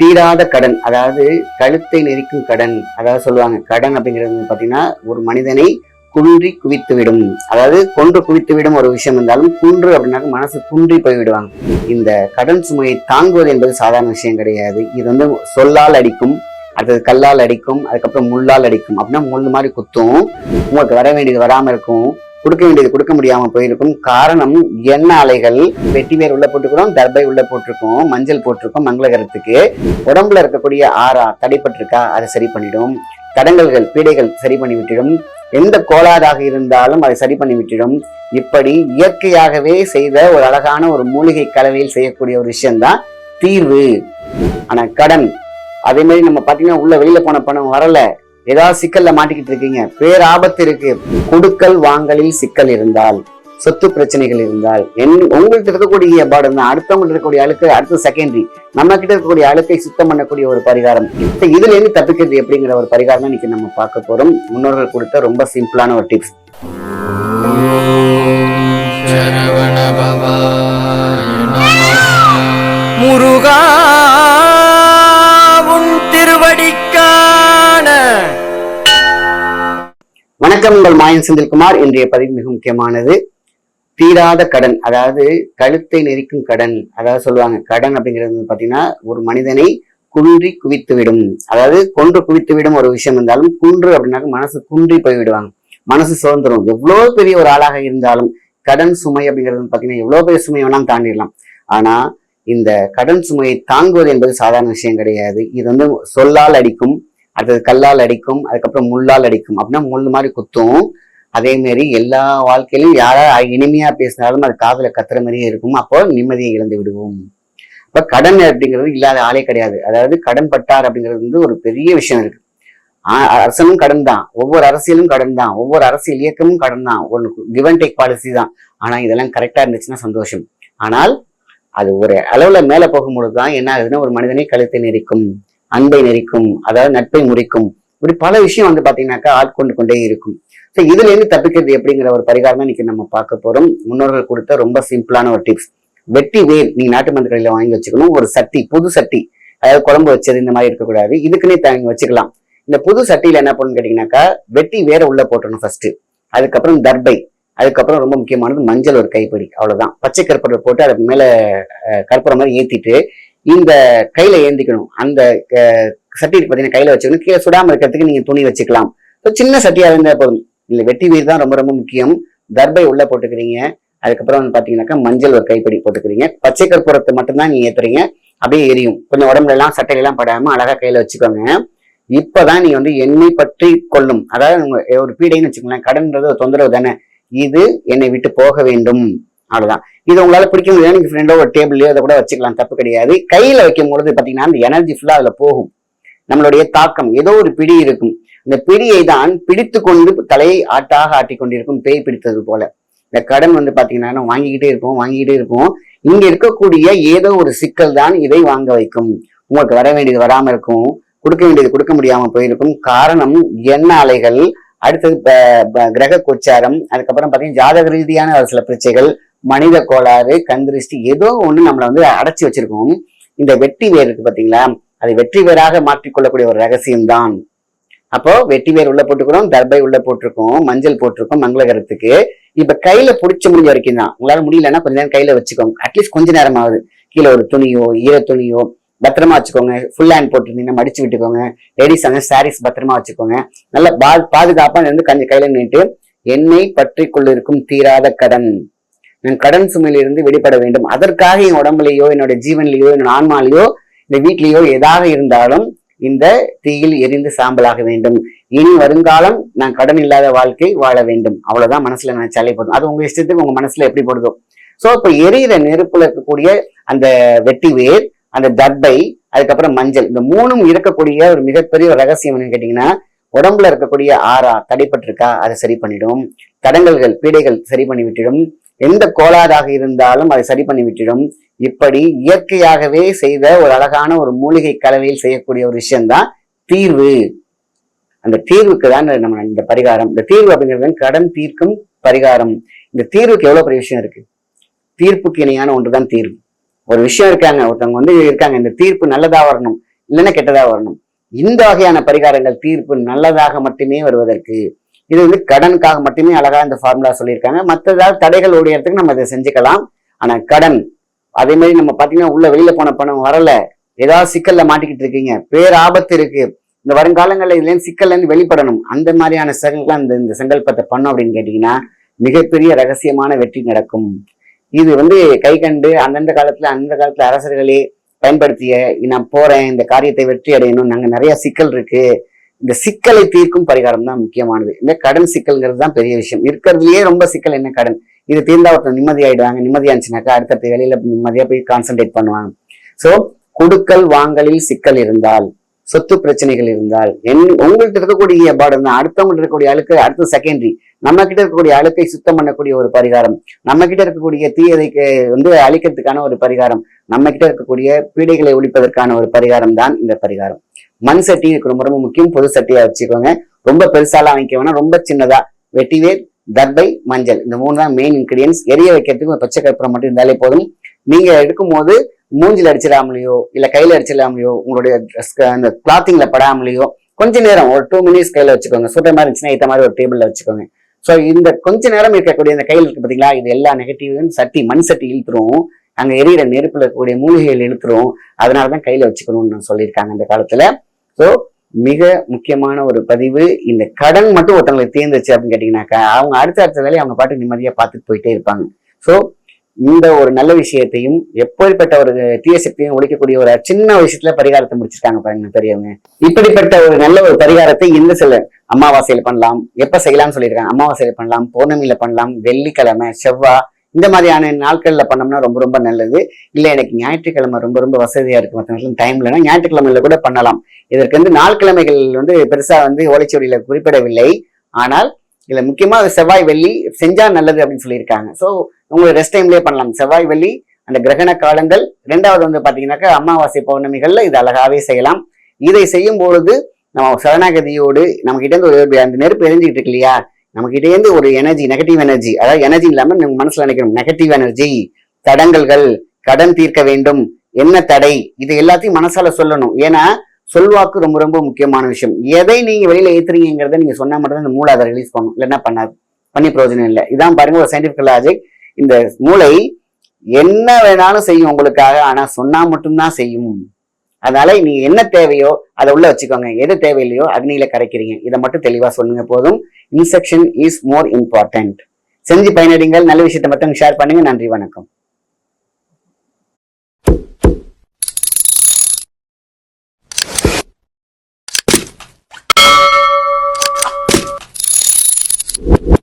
தீராத கடன் அதாவது கழுத்தை நெரிக்கும் கடன் அதாவது சொல்லுவாங்க கடன் அப்படிங்கிறது வந்து பாத்தீங்கன்னா ஒரு மனிதனை குன்றி குவித்து விடும் அதாவது கொன்று குவித்து விடும் ஒரு விஷயம் இருந்தாலும் குன்று அப்படின்னாக்க மனசு குன்றி போய் விடுவாங்க இந்த கடன் சுமையை தாங்குவது என்பது சாதாரண விஷயம் கிடையாது. இது வந்து சொல்லால் அடிக்கும் அடுத்தது கல்லால் அடிக்கும் அதுக்கப்புறம் முள்ளால் அடிக்கும். அப்படின்னா முள் மாதிரி குத்தும். உங்களுக்கு வர வேண்டியது வராமல் இருக்கும். கொடுக்க வேண்டியது கொடுக்க முடியாம போயிருக்கும். காரணம் எண்ணெய் அலைகள். வெட்டி வேர் உள்ள போட்டுக்கிறோம் தர்பை உள்ள போட்டிருக்கோம் மஞ்சள் போட்டிருக்கோம் மங்களகரத்துக்கு. உடம்புல இருக்கக்கூடிய ஆறா தடைப்பட்டிருக்கா அதை சரி பண்ணிடும். தடங்கல்கள் பீடைகள் சரி பண்ணி விட்டிடும் எந்த கோளாறாக இருந்தாலும் அதை சரி பண்ணி விட்டிடும் இப்படி இயற்கையாகவே செய்த ஒரு அழகான ஒரு மூலிகை கலவையில் செய்யக்கூடிய ஒரு விஷயம்தான் தீர்வு. ஆனா கடன். அதே மாதிரி நம்ம பாத்தீங்கன்னா உள்ள வெளியில போன பணம் வரல. ஏதாவது சிக்கல்ல மாட்டிக்கிட்டு இருக்கீங்க. பேராபத்து இருக்கு. கொடுக்கல் வாங்கலில் சிக்கல் இருந்தால் சொத்து பிரச்சனைகள் இருந்தால் என் உங்கள்கிட்ட இருக்கக்கூடிய பாடம் தான். அடுத்தவங்கள்ட்ட இருக்கக்கூடிய அழுக்கு அடுத்த செகண்டரி நம்ம கிட்ட இருக்கக்கூடிய அழுக்கை சுத்தம் பண்ணக்கூடிய ஒரு பரிகாரம். இப்ப இதுல இருந்து தப்பிக்கிறது எப்படிங்கிற ஒரு பரிகாரம் தான் இன்னைக்கு நம்ம பார்க்க போறோம். முன்னோர்கள் கொடுத்த ரொம்ப சிம்பிளான ஒரு டிப்ஸ் வணக்கம். உங்கள் மாயன் செந்தில்குமார். இன்றைய பதிவு மிக முக்கியமானது. தீராத கடன் அதாவது கழுத்தை நெரிக்கும் கடன் அதாவது சொல்லுவாங்க கடன் அப்படிங்கிறது வந்து பாத்தீங்கன்னா ஒரு மனிதனை குன்றி குவித்து விடும் அதாவது கொன்று குவித்து விடும் ஒரு விஷயம் இருந்தாலும் குன்று அப்படின்னாக்க மனசு குன்றி போய் விடுவாங்க மனசு சுதந்திரம். எவ்வளவு பெரிய ஒரு ஆளாக இருந்தாலும் கடன் சுமை அப்படிங்கிறது பாத்தீங்கன்னா எவ்வளவு பெரிய சுமை வேணாலும் தாண்டிடலாம். ஆனா இந்த கடன் சுமையை தாங்குவது என்பது சாதாரண விஷயம் கிடையாது. இது வந்து சொல்லால் அடிக்கும் அடுத்தது கல்லால் அடிக்கும் அதுக்கப்புறம் முள்ளால் அடிக்கும். அப்படின்னா முள் மாதிரி குத்தும். அதே மாதிரி எல்லா வாழ்க்கையிலும் யாரா இனிமையா பேசினாலும் அது காதுல கத்துற மாதிரியே இருக்கும். அப்போ நிம்மதியை இழந்து விடுவோம். இப்ப கடன் அப்படிங்கிறது இல்லாத ஆளே கிடையாது. அதாவது கடன் பட்டார் அப்படிங்கிறது வந்து ஒரு பெரிய விஷயம் இருக்கு. அரசனும் கடன் தான். ஒவ்வொரு அரசியலும் கடன் தான். ஒவ்வொரு அரசியல் இயக்கமும் கடன் தான். ஒன்று கிவ் அண்ட் டேக் பாலிசி தான். ஆனா இதெல்லாம் கரெக்டா இருந்துச்சுன்னா சந்தோஷம். ஆனால் அது ஒரு அளவுல மேல போகும்பொழுது தான் என்ன ஆகுதுன்னா ஒரு மனிதனை கழுத்தை நெரிக்கும். அன்பை நெரிக்கும் அதாவது நட்பை முறிக்கும். இப்படி பல விஷயம் வந்து பாத்தீங்கன்னாக்கா ஆட்கொண்டு கொண்டே இருக்கும். ஸோ இதுல இருந்து தப்பிக்கிறது எப்படிங்கிற ஒரு பரிகாரம் தான் இன்னைக்கு நம்ம பார்க்க போறோம். முன்னோர்கள் கொடுத்த ரொம்ப சிம்பிளான ஒரு டிப்ஸ் வெட்டி வேர் நீங்க நாட்டு மருந்து கடையில வாங்கி வச்சுக்கணும். ஒரு சட்டி புது சட்டி. அதாவது குழம்பு வச்சது இந்த மாதிரி இருக்கக்கூடாது. இதுக்குன்னே தங்க வச்சுக்கலாம். இந்த புது சட்டியில என்ன பண்ணணும்னு கேட்டீங்கன்னாக்கா வெட்டி வேற உள்ள போட்டணும் ஃபர்ஸ்ட் அதுக்கப்புறம் தர்பை. அதுக்கப்புறம் ரொம்ப முக்கியமானது மஞ்சள் ஒரு கைப்பிடி. அவ்வளவுதான். பச்சை கற்பூரம் போட்டு அதுக்கு மேல கற்பூரம் மாதிரி ஏத்திட்டு இந்த கையில ஏந்திக்கணும். அந்த சட்டி பார்த்தீங்கன்னா கையில வச்சுக்கணும். கீழே சுடாம இருக்கிறதுக்கு நீங்க துணி வச்சுக்கலாம். ஸோ சின்ன சட்டியா இருந்தா போதும். இல்ல வெட்டி வீர் தான் ரொம்ப ரொம்ப முக்கியம். தர்பை உள்ள போட்டுக்கிறீங்க. அதுக்கப்புறம் வந்து பாத்தீங்கன்னாக்கா மஞ்சள் ஒரு கைப்பிடி போட்டுக்கிறீங்க. பச்சை கற்பூரத்தை மட்டும்தான் நீங்க ஏத்துறீங்க. அப்படியே எரியும். கொஞ்சம் உடம்புல எல்லாம் சட்டையெல்லாம் படாம அழகா கையில வச்சுக்கோங்க. இப்பதான் நீ வந்து எண்ணெய் பற்றி கொள்ளும். அதாவது ஒரு பீடைன்னு வச்சுக்கோங்களேன். கடன்றது ஒரு தொந்தரவு தானே. இது என்னை விட்டு போக வேண்டும். அவ்வளவுதான். இது உங்களால பிடிக்க முடியாது நீங்க ஃப்ரெண்டோ ஒரு டேபிள்லயோ அதை கூட வச்சுக்கலாம். தப்பு கிடையாது. கையில வைக்கும் பொழுது பாத்தீங்கன்னா அந்த எனர்ஜி ஃபுல்லா அதுல போகும். நம்மளுடைய தாக்கம் ஏதோ ஒரு பிடி இருக்கும். இந்த பிடியை தான் பிடித்து கொண்டு தலையை ஆட்டாக ஆட்டி கொண்டிருக்கும் பேய் பிடித்தது போல. இந்த கடன் வந்து பாத்தீங்கன்னா வாங்கிக்கிட்டே இருப்போம் வாங்கிக்கிட்டே இருப்போம். இங்க இருக்கக்கூடிய ஏதோ ஒரு சிக்கல் தான் இதை வாங்க வைக்கும். உங்களுக்கு வர வேண்டியது வராம இருக்கும். கொடுக்க வேண்டியது கொடுக்க முடியாம போயிருக்கும். காரணம் எண்ணெய் அலைகள் அடுத்தது ப- ப- கிரக கோச்சாரம் அதுக்கப்புறம் பாத்தீங்கன்னா ஜாதக ரீதியான ஒரு சில பிரச்சனைகள் மனித கோளாறு கந்திருஷ்டி ஏதோ ஒன்று நம்மளை வந்து அடைச்சி வச்சிருக்கோம். இந்த வெட்டி வேர் இருக்கு பார்த்தீங்களா அதை வெற்றி வேராக மாற்றிக்கொள்ளக்கூடிய ஒரு ரகசியம்தான். அப்போ வெட்டி வேர் உள்ள போட்டுக்கிறோம் தர்பை உள்ள போட்டிருக்கோம் மஞ்சள் போட்டிருக்கோம் மங்களகரத்துக்கு. இப்ப கையில பிடிச்ச முடிஞ்ச வரைக்கும் தான். உங்களால முடியலன்னா கொஞ்ச நேரம் கையில வச்சுக்கோங்க. அட்லீஸ்ட் கொஞ்ச நேரம் ஆகுது. கீழே ஒரு துணியோ ஈர துணியோ பத்திரமா வச்சுக்கோங்க. ஃபுல் ஹேண்ட் போட்டுருந்தீங்கன்னா மடிச்சு விட்டுக்கோங்க. லேடிஸ் வந்து சாரீஸ் பத்திரமா வச்சுக்கோங்க. நல்ல பா பாதுகாப்பா இருந்து கஞ்சி கையில நின்று என்னை பற்றி கொள்ளிருக்கும் தீராத கடன். நான் கடன் சுமையிலிருந்து வெளிப்பட வேண்டும். அதற்காக என் உடம்புலையோ என்னோட ஜீவன்லையோ என்னோட ஆன்மாலையோ இந்த வீட்லேயோ எதாக இருந்தாலும் இந்த தீயில் எரிந்து சாம்பலாக வேண்டும். இனி வருங்காலம் நான் கடன் இல்லாத வாழ்க்கை வாழ வேண்டும். அவ்வளவுதான் மனசுல நினைச்சாலே போதும் அது உங்க இஷ்டத்துக்கு உங்க மனசுல எப்படி போடுதோ. சோ இப்ப எரியிற நெருப்புல இருக்கக்கூடிய அந்த வெட்டி வேர் அந்த தர்பை அதுக்கப்புறம் மஞ்சள் இந்த மூணும் இருக்கக்கூடிய ஒரு மிகப்பெரிய ஒரு ரகசியம் என்னன்னு கேட்டீங்கன்னா உடம்புல இருக்கக்கூடிய ஆறா தடைப்பட்டிருக்கா அதை சரி பண்ணிடும். தடங்கல்கள் பீடைகள் சரி பண்ணி விட்டுடும் எந்த கோளாறாக இருந்தாலும் அதை சரி பண்ணி விட்டிடும் இப்படி இயற்கையாகவே செய்த ஒரு அழகான ஒரு மூலிகை கலவையில் செய்யக்கூடிய ஒரு விஷயம்தான் தீர்வு. அந்த தீர்வுக்கு தான் நம்ம இந்த பரிகாரம். இந்த தீர்வு அப்படிங்கிறது கடன் தீர்க்கும் பரிகாரம். இந்த தீர்வுக்கு எவ்வளவு பெரிய விஷயம் இருக்கு? தீர்ப்புக்கு இணையான ஒன்றுதான் தீர்வு. ஒரு விஷயம் இருக்காங்க ஒருத்தவங்க வந்து இருக்காங்க இந்த தீர்ப்பு நல்லதா வரணும் இல்லைன்னா கெட்டதா வரணும். இந்த வகையான பரிகாரங்கள் தீர்ப்பு நல்லதாக மட்டுமே வருவதற்கு. இது வந்து கடனுக்காக மட்டுமே அழகாக இந்த ஃபார்முலா சொல்லியிருக்காங்க. மற்றதால் தடைகள் ஓடியறதுக்கு நம்ம இதை செஞ்சுக்கலாம். ஆனால் கடன் அதே மாதிரி நம்ம பார்த்தீங்கன்னா உள்ள வெளியில போன பணம் வரல. ஏதாவது சிக்கல்ல மாட்டிக்கிட்டு இருக்கீங்க. பேர் ஆபத்து இருக்கு. இந்த வருங்காலங்களில் இதுலேருந்து சிக்கல்லேருந்து வெளிப்படணும். அந்த மாதிரியான செயல்கள் இந்த இந்த சங்கல்பத்தை பண்ணோம் அப்படின்னு கேட்டிங்கன்னா மிகப்பெரிய ரகசியமான வெற்றி நடக்கும். இது வந்து கை கண்டு அந்தந்த காலத்தில் அந்த காலத்தில் அரசர்களே பயன்படுத்திய நான் போகிறேன் இந்த காரியத்தை வெற்றி அடையணும் நாங்கள் நிறைய சிக்கல் இருக்குது இந்த சிக்கலை தீர்க்கும் பரிகாரம் தான் முக்கியமானது. இந்த கடன் சிக்கல்ங்கிறது தான் பெரிய விஷயம். இருக்கிறதுலயே ரொம்ப சிக்கல் என்ன கடன்? இது தீர்ந்தா ஒருத்தர் நிம்மதியாயிடுவாங்க. நிம்மதியா இருந்துச்சுனாக்கா அடுத்தடுத்த வேலையில நிம்மதியா போய் கான்சென்ட்ரேட் பண்ணுவாங்க. சோ கொடுக்கல் வாங்கலில் சிக்கல் இருந்தால் சொத்து பிரச்சனைகள் இருந்தால் என் உங்கள்கிட்ட இருக்கக்கூடிய பாடம் தான். அடுத்தவங்கள்ட்ட இருக்கக்கூடிய அழுக்கு அடுத்த செகண்டரி நம்ம கிட்ட இருக்கக்கூடிய அழுக்கை சுத்தம் பண்ணக்கூடிய ஒரு பரிகாரம். நம்ம கிட்ட இருக்கக்கூடிய தீயதைக்கு வந்து அழிக்கிறதுக்கான ஒரு பரிகாரம். நம்ம கிட்ட இருக்கக்கூடிய பீடைகளை ஒழிப்பதற்கான ஒரு பரிகாரம் தான் இந்த பரிகாரம். மண் சட்டி இதுக்கு ரொம்ப ரொம்ப முக்கியம். பொது சட்டியா வச்சுக்கோங்க. ரொம்ப பெருசாலாம் வைக்க வேணாம். ரொம்ப சின்னதா வெட்டிவேர் தர்பை மஞ்சள். இந்த மூணு தான் மெயின் இன்கிரீடியன்ஸ் எரிய வைக்கிறதுக்கு ஒரு பச்சை கற்பூரம் மட்டும் இருந்தாலே போதும். நீங்க எடுக்கும்போது மூஞ்சில் அடிச்சிடாமலையோ இல்ல கையில அடிச்சிடாமலையோ உங்களுடைய அந்த கிளாத்திங்ல படாமலையோ கொஞ்ச நேரம் ஒரு டூ மினிட்ஸ் கையில வச்சுக்கோங்க. சுட்ட மாதிரி இருந்துச்சுன்னா இந்த மாதிரி ஒரு டேபிள்ல வச்சுக்கோங்க. ஸோ இந்த கொஞ்ச நேரம் இருக்கக்கூடிய இந்த கையில் இருக்கு பாத்தீங்களா? இது எல்லா நெகட்டிவும் சட்டி மண் சட்டி இழுத்துரும். அங்கே எரியிற நெருப்பில் இருக்கக்கூடிய மூலிகைகள் இழுத்துரும். அதனாலதான் கையில் வச்சுக்கணும்னு சொல்லியிருக்காங்க இந்த காலத்தில். ஸோ மிக முக்கியமான ஒரு பதிவு இந்த கடன் மட்டும் ஒருத்தவங்களுக்கு தேர்ந்துச்சு அப்படின்னு கேட்டீங்கன்னாக்கா அவங்க அடுத்த அடுத்த வேலையை அவங்க பாட்டு நிம்மதியாக பார்த்துட்டு போயிட்டே இருப்பாங்க. ஸோ இந்த ஒரு நல்ல விஷயத்தையும் எப்படிப்பட்ட ஒரு தீய சக்தியும் ஒழிக்கக்கூடிய ஒரு சின்ன விஷயத்துல பரிகாரத்தை முடிச்சிருக்காங்க பாருங்க பெரியவங்க இப்படிப்பட்ட ஒரு நல்ல ஒரு பரிகாரத்தை இந்த சில அமாவாசையில் பண்ணலாம் எப்ப செய்யலாம்னு சொல்லியிருக்காங்க அமாவாசையில் பண்ணலாம் பௌர்ணமியில பண்ணலாம் வெள்ளிக்கிழமை செவ்வாய் இந்த மாதிரியான நாட்கள்ல பண்ணோம்னா ரொம்ப ரொம்ப நல்லது. இல்லை எனக்கு ஞாயிற்றுக்கிழமை ரொம்ப ரொம்ப வசதியாக இருக்கும் மற்ற டைம் இல்லைன்னா ஞாயிற்றுக்கிழமையில கூட பண்ணலாம். இதற்கு வந்து நாள் கிழமைகள் வந்து பெருசா வந்து ஓலைச்சுவடியில் குறிப்பிடவில்லை. ஆனால் இதில் முக்கியமா செவ்வாய் வெள்ளி செஞ்சால் நல்லது அப்படின்னு சொல்லியிருக்காங்க. சோ உங்களுக்கு ரெஸ்ட் டைம்லேயே பண்ணலாம். செவ்வாய் வெள்ளி அந்த கிரகண காலங்கள். ரெண்டாவது வந்து பார்த்தீங்கன்னாக்கா அமாவாசை பௌர்ணமிகள்ல இது அழகாவே செய்யலாம். இதை செய்யும் பொழுது நம்ம சரணாகதியோடு நம்ம கிட்ட இருந்து ஒரு அந்த நெருப்பு எரிஞ்சுக்கிட்டு இருக்கு இல்லையா? நம்மகிட்டேருந்து ஒரு எனர்ஜி நெகட்டிவ் எனர்ஜி அதாவது எனர்ஜி இல்லாமல் நம்ம மனசுல நினைக்கணும். நெகட்டிவ் எனர்ஜி தடங்கல்கள் கடன் தீர்க்க வேண்டும் என்ன தடை? இது எல்லாத்தையும் மனசால சொல்லணும். ஏன்னா சொல்வாக்கு ரொம்ப ரொம்ப முக்கியமான விஷயம். எதை நீங்க வெளியில ஏத்துறீங்கிறத நீங்க சொன்னா மட்டும் தான் இந்த மூளை அதை ரிலீஸ் பண்ணும். இல்லைன்னா பண்ணாது. பண்ணி பிரயோஜனம் இல்லை. இதான் பாருங்க ஒரு சயின்டிபிக் லாஜிக் இந்த மூளை என்ன வேணாலும் செய்யும் உங்களுக்காக. ஆனா சொன்னா மட்டும்தான் செய்யும். அதனால நீங்க என்ன தேவையோ அதை உள்ள வச்சுக்கோங்க. எது தேவையில்லையோ அக்னியில கரைக்கிறீங்க. இதை மட்டும் தெளிவா சொல்லுங்க போதும். இன்செக்ஷன் இஸ் மோர் இம்பார்ட்டன்ட் செஞ்சு பயனடைங்கள். நல்ல விஷயத்தை மட்டும் ஷேர் பண்ணுங்க. நன்றி வணக்கம்.